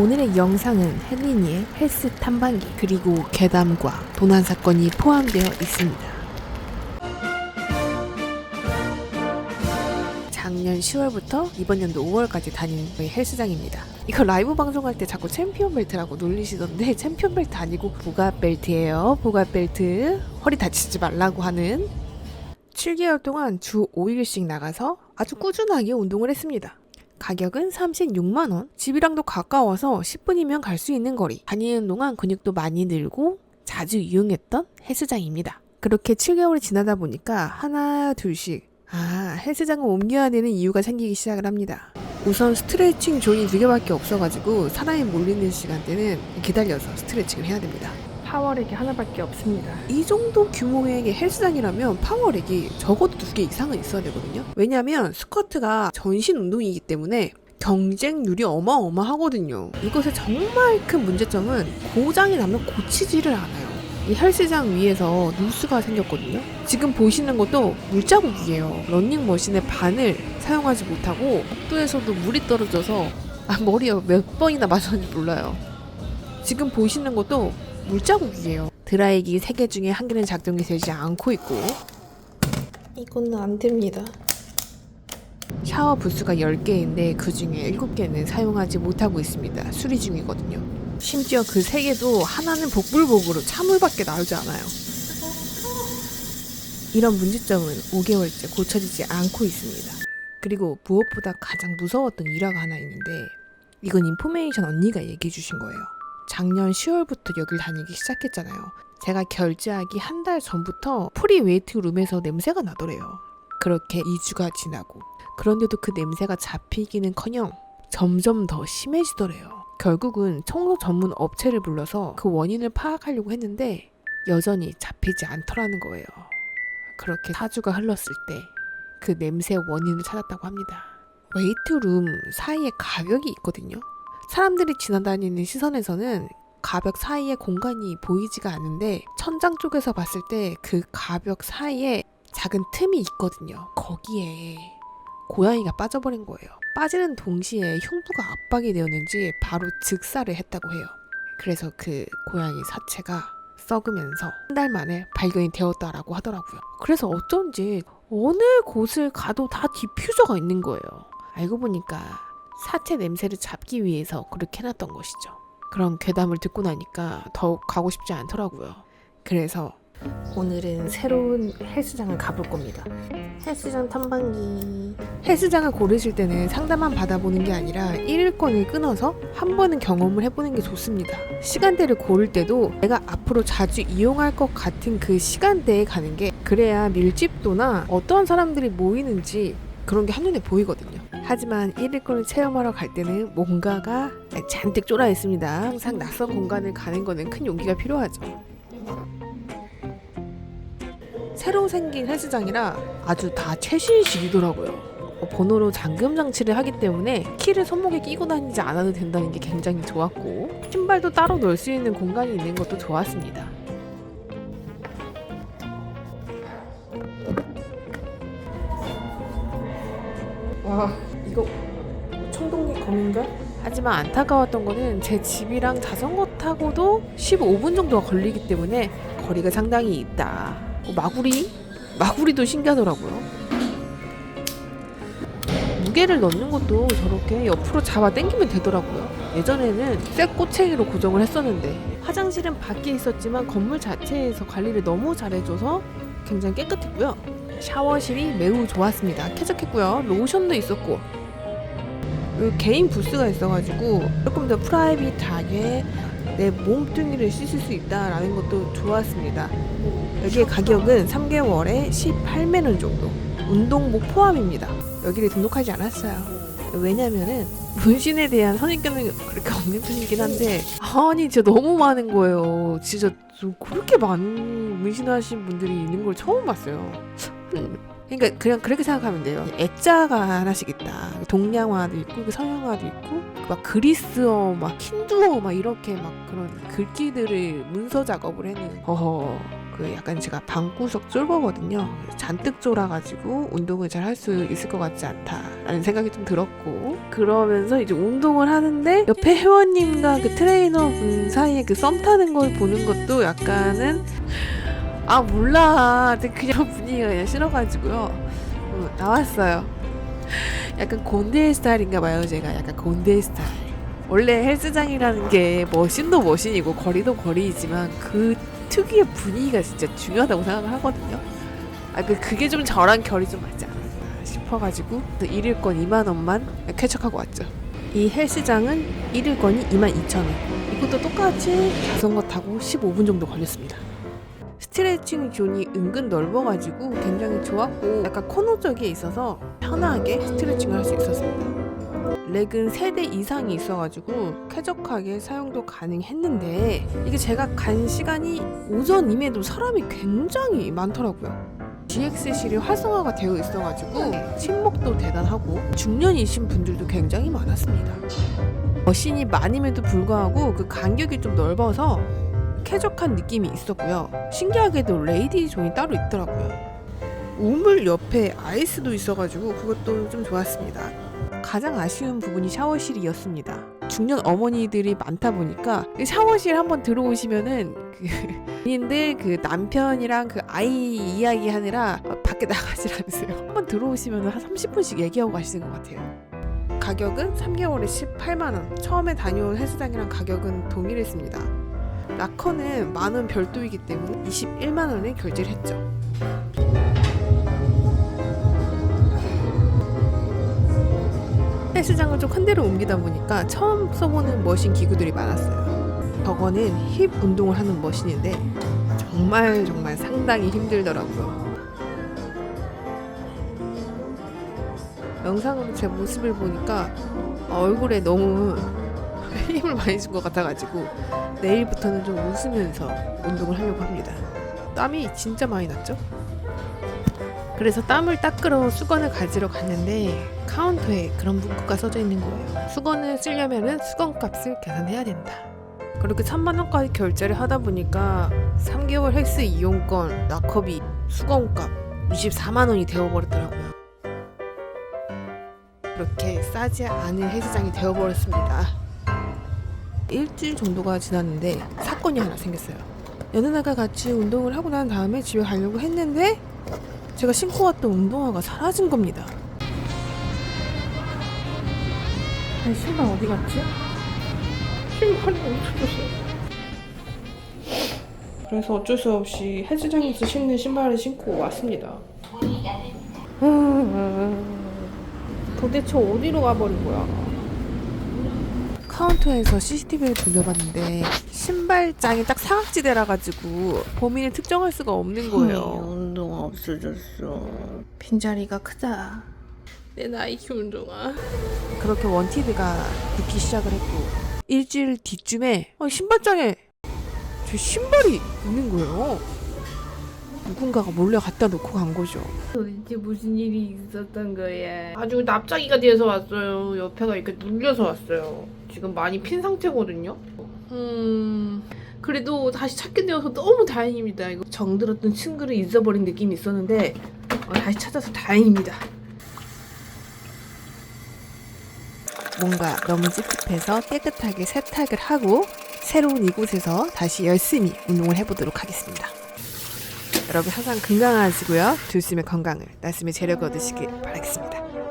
오늘의 영상은 헬리니의 헬스 탐방기 그리고 괴담과 도난 사건이 포함되어 있습니다. 작년 10월부터 이번 연도 5월까지 다닌 저희 헬스장입니다. 이거 라이브 방송할 때 자꾸 챔피언 벨트라고 놀리시던데 챔피언 벨트 아니고 부가 벨트예요. 부가 벨트 허리 다치지 말라고 하는 7개월 동안 주 5일씩 나가서 아주 꾸준하게 운동을 했습니다. 가격은 36만원. 집이랑도 가까워서 10분이면 갈 수 있는 거리. 다니는 동안 근육도 많이 늘고 자주 이용했던 헬스장입니다. 그렇게 7개월이 지나다 보니까 하나, 둘씩 아, 헬스장을 옮겨야 되는 이유가 생기기 시작을 합니다. 우선 스트레칭 존이 두 개밖에 없어가지고 사람이 몰리는 시간대는 기다려서 스트레칭을 해야 됩니다. 파워렉이 하나밖에 없습니다. 이 정도 규모의 헬스장이라면 파워렉이 적어도 두 개 이상은 있어야 되거든요. 왜냐하면 스쿼트가 전신 운동이기 때문에 경쟁률이 어마어마하거든요. 이것의 정말 큰 문제점은 고장이 나면 고치지를 않아요. 이 헬스장 위에서 누수가 생겼거든요. 지금 보시는 것도 물자국이에요. 런닝머신의 반을 사용하지 못하고 복도에서도 물이 떨어져서 아, 머리에 몇 번이나 맞았는지 몰라요. 지금 보시는 것도 물자국이에요. 드라이기 3개 중에 한 개는 작동이 되지 않고 있고 이거는 안 됩니다. 샤워 부스가 10개인데 그 중에 7개는 사용하지 못하고 있습니다. 수리 중이거든요. 심지어 그 3개도 하나는 복불복으로 차물밖에 나오지 않아요. 이런 문제점은 5개월째 고쳐지지 않고 있습니다. 그리고 무엇보다 가장 무서웠던 일화가 하나 있는데 이건 인포메이션 언니가 얘기해 주신 거예요. 작년 10월부터 여길 다니기 시작했잖아요. 제가 결제하기 한 달 전부터 프리 웨이트 룸에서 냄새가 나더래요. 그렇게 2주가 지나고 그런데도 그 냄새가 잡히기는커녕 점점 더 심해지더래요. 결국은 청소 전문 업체를 불러서 그 원인을 파악하려고 했는데 여전히 잡히지 않더라는 거예요. 그렇게 4주가 흘렀을 때 그 냄새 원인을 찾았다고 합니다. 웨이트룸 사이에 가벽이 있거든요. 사람들이 지나다니는 시선에서는 가벽 사이에 공간이 보이지가 않는데 천장 쪽에서 봤을 때 그 가벽 사이에 작은 틈이 있거든요. 거기에 고양이가 빠져버린 거예요. 빠지는 동시에 흉부가 압박이 되었는지 바로 즉사를 했다고 해요. 그래서 그 고양이 사체가 썩으면서 한 달 만에 발견이 되었다라고 하더라고요. 그래서 어쩐지 어느 곳을 가도 다 디퓨저가 있는 거예요. 알고 보니까 사체 냄새를 잡기 위해서 그렇게 해놨던 것이죠. 그런 괴담을 듣고 나니까 더욱 가고 싶지 않더라고요. 그래서 오늘은 새로운 헬스장을 가볼 겁니다. 헬스장 탐방기. 헬스장을 고르실 때는 상담만 받아보는 게 아니라 일일권을 끊어서 한 번은 경험을 해보는 게 좋습니다. 시간대를 고를 때도 내가 앞으로 자주 이용할 것 같은 그 시간대에 가는 게 그래야 밀집도나 어떤 사람들이 모이는지 그런 게 한눈에 보이거든요. 하지만 1일권을 체험하러 갈 때는 뭔가가 잔뜩 쫄아 있습니다. 항상 낯선 공간을 가는 거는 큰 용기가 필요하죠. 새로 생긴 헬스장이라 아주 다 최신식이더라고요. 어, 번호로 잠금 장치를 하기 때문에 키를 손목에 끼고 다니지 않아도 된다는 게 굉장히 좋았고 신발도 따로 넣을 수 있는 공간이 있는 것도 좋았습니다. 와 이거 청동기 검인가? 하지만 안타까웠던 거는 제 집이랑 자전거 타고도 15분 정도가 걸리기 때문에 거리가 상당히 있다. 어, 마구리? 마구리도 신기하더라고요. 무게를 넣는 것도 저렇게 옆으로 잡아 당기면 되더라고요. 예전에는 쇠 꼬챙이로 고정을 했었는데 화장실은 밖에 있었지만 건물 자체에서 관리를 너무 잘해줘서 굉장히 깨끗했고요. 샤워실이 매우 좋았습니다. 쾌적했고요. 로션도 있었고 여기 개인 부스가 있어가지고 조금 더 프라이빗하게 내 몸뚱이를 씻을 수 있다라는 것도 좋았습니다. 여기의 가격은 3개월에 18만 원 정도. 운동복 포함입니다. 여기를 등록하지 않았어요. 왜냐면은 문신에 대한 선입견은 그렇게 없는 편이긴 한데 아니 진짜 너무 많은 거예요. 진짜 좀 그렇게 많은 문신하신 분들이 있는 걸 처음 봤어요. 음, 그러니까 그냥 그렇게 생각하면 돼요. 액자가 하나씩 있다. 동양화도 있고 그 서양화도 있고 막 그리스어, 막 힌두어 막 이렇게 막 그런 글귀들을 문서 작업을 해는 어허 그 약간 제가 방구석 쫄보거든요. 잔뜩 쫄아가지고 운동을 잘 할 수 있을 것 같지 않다라는 생각이 좀 들었고 그러면서 이제 운동을 하는데 옆에 회원님과 그 트레이너 분 사이에 그 썸 타는 걸 보는 것도 약간은 아 몰라 그냥 분위기가 그냥 싫어가지고요 어, 나왔어요. 약간 곤대 스타일인가 봐요 제가 약간 곤대 스타일. 원래 헬스장이라는 게 머신도 머신이고 거리도 거리이지만 그 특유의 분위기가 진짜 중요하다고 생각을 하거든요. 아, 그 그게 좀 저랑 결이 좀 맞지 않았나 싶어가지고 1일권 2만 원만 쾌척하고 왔죠. 이 헬스장은 1일권이 2만 2천 원. 이것도 똑같이 자전거 타고 15분 정도 걸렸습니다. 스트레칭 존이 은근 넓어가지고 굉장히 좋았고 약간 코너 쪽에 있어서 편하게 스트레칭을 할 수 있었습니다. 렉은 3대 이상이 있어가지고 쾌적하게 사용도 가능했는데 이게 제가 간 시간이 오전임에도 사람이 굉장히 많더라고요. GX실이 활성화가 되어 있어가지고 친목도 대단하고 중년이신 분들도 굉장히 많았습니다. 머신이 많음에도 불구하고 그 간격이 좀 넓어서 쾌적한 느낌이 있었고요. 신기하게도 레이디 존이 따로 있더라고요. 우물 옆에 아이스도 있어가지고 그것도 좀 좋았습니다. 가장 아쉬운 부분이 샤워실이었습니다. 중년 어머니들이 많다 보니까 이 샤워실 한번 들어오시면은 그 본인들 그 남편이랑 그 아이 이야기 하느라 밖에 나가질 않으세요. 한번 들어오시면 한 30분씩 얘기하고 가시는 것 같아요. 가격은 3개월에 18만 원. 처음에 다녀온 헬스장이랑 가격은 동일했습니다. 라커는 만원 별도이기 때문에 21만 원에 결제를 했죠. 헬스장을 좀 큰 데로 옮기다 보니까 처음 써보는 머신 기구들이 많았어요. 저거는 힙 운동을 하는 머신인데 정말 정말 상당히 힘들더라고요. 영상으로 제 모습을 보니까 얼굴에 너무 힘을 많이 준 것 같아가지고 내일부터는 좀 웃으면서 운동을 하려고 합니다. 땀이 진짜 많이 났죠? 그래서 땀을 닦으러 수건을 가지러 갔는데 카운터에 그런 문구가 써져 있는 거예요. 수건을 쓰려면은 수건 값을 계산해야 된다. 그렇게 3만 원까지 결제를 하다 보니까 3개월 헬스 이용권, 락커비, 수건값 24만 원이 되어버렸더라고요. 그렇게 싸지 않은 헬스장이 되어버렸습니다. 일주일 정도가 지났는데 사건이 하나 생겼어요. 연은아가 같이 운동을 하고 난 다음에 집에 가려고 했는데 제가 신고 왔던 운동화가 사라진 겁니다. 아니 신발 어디 갔지? 신발이 없어졌어요. 그래서 어쩔 수 없이 헬스장에서 신는 신발을 신고 왔습니다. 도대체 어디로 가버린 거야? 카운터에서 CCTV를 돌려봤는데 신발장이 딱 사각지대라 가지고 범인을 특정할 수가 없는 거예요. 운동화 없어졌어. 빈자리가 크다. 내 나이키 운동화. 그렇게 원티드가 붙기 시작을 했고 일주일 뒤쯤에 어, 신발장에 제 신발이 있는 거예요. 누군가가 몰래 갖다 놓고 간 거죠. 도대체 무슨 일이 있었던 거야? 아주 납작이가 돼서 왔어요. 옆에가 이렇게 눌려서 왔어요. 지금 많이 핀 상태거든요. 음, 그래도 다시 찾게 되어서 너무 다행입니다. 이거 정들었던 친구를 잊어버린 느낌이 있었는데 어, 다시 찾아서 다행입니다. 뭔가 너무 찝찝해서 깨끗하게 세탁을 하고 새로운 이곳에서 다시 열심히 운동을 해보도록 하겠습니다. 여러분 항상 건강하시고요. 조심의 건강을, 날씨의 재력을 얻으시길 바라겠습니다.